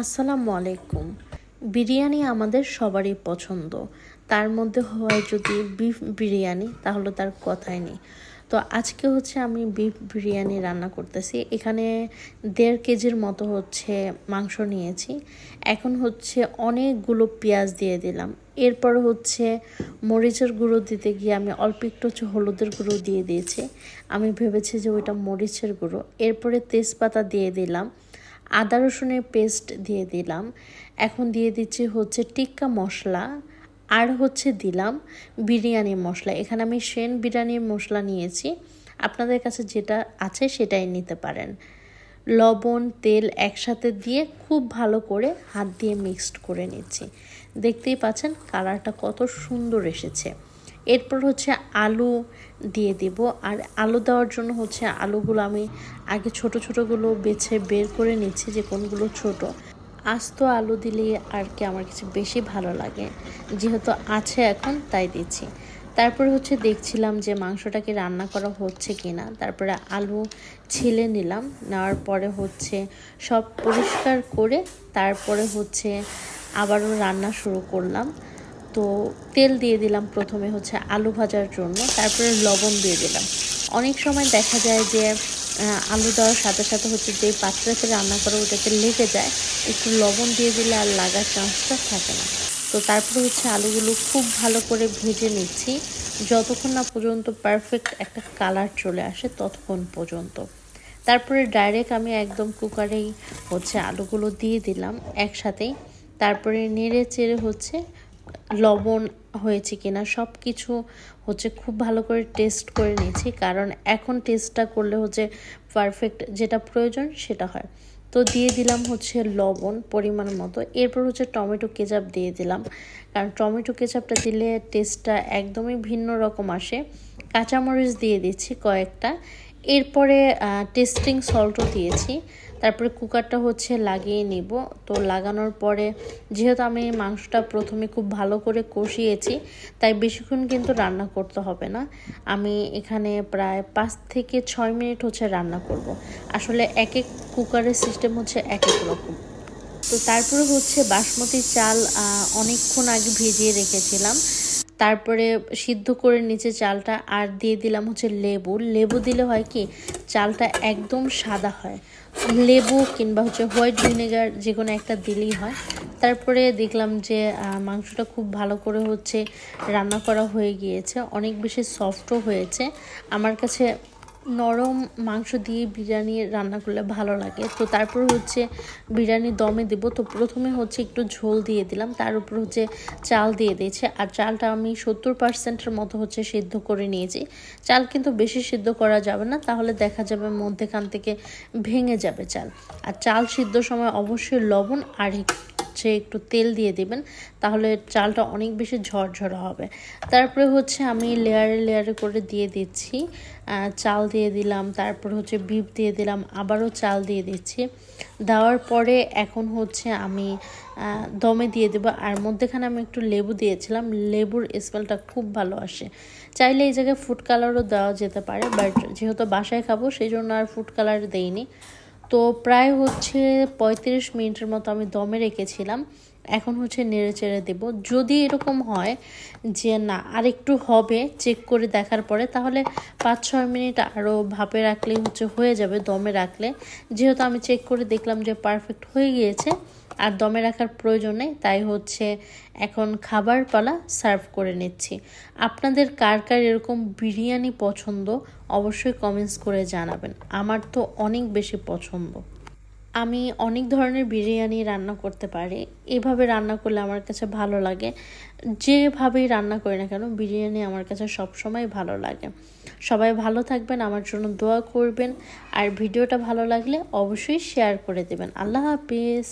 আসসালামু আলাইকুম। বিরিয়ানি আমাদের সবারই পছন্দ। তার মধ্যে হয় যদি বিফ বিরিয়ানি, তাহলে তার কথাই নেই। তো আজকে হচ্ছে আমি বিফ বিরিয়ানি রান্না করতেছি। এখানে দেড় কেজির মতো হচ্ছে মাংস নিয়েছি। এখন হচ্ছে অনেকগুলো পেঁয়াজ দিয়ে দিলাম। এরপর হচ্ছে মরিচের গুঁড়ো দিতে গিয়ে আমি অল্প একটু হচ্ছে হলুদের গুঁড়ো দিয়ে দিয়েছি। আমি ভেবেছি যে ওইটা মরিচের গুঁড়ো। এরপরে তেজপাতা দিয়ে দিলাম। আদা রসুনের পেস্ট দিয়ে দিলাম। এখন দিয়ে দিচ্ছি হচ্ছে টিক্কা মশলা আর হচ্ছে দিলাম বিরিয়ানি মশলা। এখানে আমি সেন বিরিয়ানির মশলা নিয়েছি। আপনাদের কাছে যেটা আছে সেটাই নিতে পারেন। লবণ, তেল একসাথে দিয়ে খুব ভালো করে হাত দিয়ে মিক্সড করে নিচ্ছি। দেখতেই পাচ্ছেন কালারটা কত সুন্দর এসেছে। এরপর হচ্ছে আলু দিয়ে দিব। আর আলু দেওয়ার জন্য হচ্ছে আলুগুলো আমি আগে ছোট ছোটোগুলো বেছে বের করে নিচ্ছি যে কোনগুলো ছোট। আস্ত আলু দিলে আর কি আমার কাছে বেশি ভালো লাগে। যেহেতু আছে এখন, তাই দিচ্ছি। তারপরে হচ্ছে দেখছিলাম যে মাংসটাকে রান্না করা হচ্ছে কি না তারপরে আলু ছিলে নিলাম। নেওয়ার পরে হচ্ছে সব পরিষ্কার করে তারপরে হচ্ছে আবারও রান্না শুরু করলাম। তো তেল দিয়ে দিলাম প্রথমে হচ্ছে আলু ভাজার জন্য, তারপরে লবণ দিয়ে দিলাম। অনেক সময় দেখা যায় যে আলু দেওয়ার সাথে সাথে হচ্ছে যে পাত্রতে রান্না করে ওটাতে লেগে যায়, একটু লবণ দিয়ে দিলে আর লাগার চান্সটা থাকে না। তো তারপরে হচ্ছে আলুগুলো খুব ভালো করে ভেজে নিচ্ছি, যতক্ষণ না পর্যন্ত পারফেক্ট একটা কালার চলে আসে ততক্ষণ পর্যন্ত। তারপরে ডাইরেক্ট আমি একদম কুকারেই হচ্ছে আলুগুলো দিয়ে দিলাম একসাথেই, তারপরে নেড়ে চেড়ে হচ্ছে লবণ হয়েছে কিনা সব কিছু হচ্ছে খুব ভালো করে টেস্ট করে নিয়েছি। কারণ এখন টেস্টটা করলে হচ্ছে পারফেক্ট যেটা প্রয়োজন সেটা হয়। তো দিয়ে দিলাম হচ্ছে লবণ পরিমাণ মতো। এরপর হচ্ছে টমেটো কেচাপ দিয়ে দিলাম। কারণ টমেটো কেচাপটা দিলে টেস্টটা একদমই ভিন্ন রকম আসে। কাঁচামরিচ দিয়ে দিচ্ছি কয়েকটা। এরপরে টেস্টিং সল্টও দিয়েছি। তারপরে কুকারটা হচ্ছে লাগিয়ে নিব। তো লাগানোর পরে যেহেতু আমি মাংসটা প্রথমে খুব ভালো করে কষিয়েছি, তাই বেশিক্ষণ কিন্তু রান্না করতে হবে না। আমি এখানে প্রায় পাঁচ থেকে ছয় মিনিট হচ্ছে রান্না করব। আসলে এক এক কুকারের সিস্টেম হচ্ছে এক এক রকম। তো তারপরে হচ্ছে বাসমতি চাল অনেকক্ষণ আগে ভিজিয়ে রেখেছিলাম। তারপরে সিদ্ধ করে নিচে চালটা আর দিয়ে দিলাম হচ্ছে লেবু। লেবু দিলে হয় কি, চালটা একদম সাদা হয়। লেবু কিংবা হচ্ছে হোয়াইট ভিনেগার যে কোনো একটা দিলেই হয়। তারপরে দেখলাম যে মাংসটা খুব ভালো করে হচ্ছে রান্না করা হয়ে গিয়েছে। অনেক বেশি সফটও হয়েছে। আমার কাছে নরম মাংস দিয়ে বিরিয়ানি রান্না করলে ভালো লাগে। তো তারপর হচ্ছে বিরিয়ানি দমে দেব। তো প্রথমে হচ্ছে একটু ঝোল দিয়ে দিলাম। তার উপর হচ্ছে চাল দিয়ে দিয়েছে। আর চালটা আমি সত্তর পার্সেন্টের মতো হচ্ছে সিদ্ধ করে নিয়েছি। চাল কিন্তু বেশি সিদ্ধ করা যাবে না। তাহলে দেখা যাবে মধ্যেখান থেকে ভেঙে যাবে চাল। আর চাল সিদ্ধ সময় অবশ্যই লবণ আর হচ্ছে একটু তেল দিয়ে দিবেন, তাহলে চালটা অনেক বেশি ঝরঝরা হবে। তারপরে হচ্ছে আমি লেয়ারে লেয়ারে করে দিয়ে দিচ্ছি চাল দিয়ে দিলাম, তারপর হচ্ছে বিপ দিয়ে দিলাম, আবারও চাল দিয়ে দিচ্ছি। দেওয়ার পরে এখন হচ্ছে আমি দমে দিয়ে দেবো, আর মধ্যেখানে আমি একটু লেবু দিয়েছিলাম, লেবুর স্মেলটা খুব ভালো আসে। চাইলে এই জায়গায় ফুড কালারও দেওয়া যেতে পারে বাট যেহেতু বাসায় খাব, সেই জন্য আর ফুড কালার দেইনি। তো প্রায় হচ্ছে পঁয়ত্রিশ মিনিটের মতো আমি দমে রেখেছিলাম। এখন হচ্ছে নেড়ে চেড়ে দেবো। যদি এরকম হয় যে না আর একটু হবে চেক করে দেখার পরে, তাহলে পাঁচ ছয় মিনিট আরও ভাপে রাখলেই হচ্ছে হয়ে যাবে, দমে রাখলে। যেহেতু আমি চেক করে দেখলাম যে পারফেক্ট হয়ে গিয়েছে, আর দমে রাখার প্রয়োজন নেই তাই হচ্ছে এখন খাবার পালা সার্ভ করে নিচ্ছি। আপনাদের কার কার এরকম বিরিয়ানি পছন্দ, অবশ্যই কমেন্টস করে জানাবেন। আমার তো অনেক বেশি পছন্দ। আমি অনেক ধরনের বিরিয়ানি রান্না করতে পারি। এভাবে রান্না করলে আমার কাছে ভালো লাগে। যেভাবেই রান্না করি না কেন, বিরিয়ানি আমার কাছে সবসময় ভালো লাগে। সবাই ভালো থাকবেন, আমার জন্য দোয়া করবেন। আর ভিডিওটা ভালো লাগলে অবশ্যই শেয়ার করে দেবেন। আল্লাহ হাফিজ।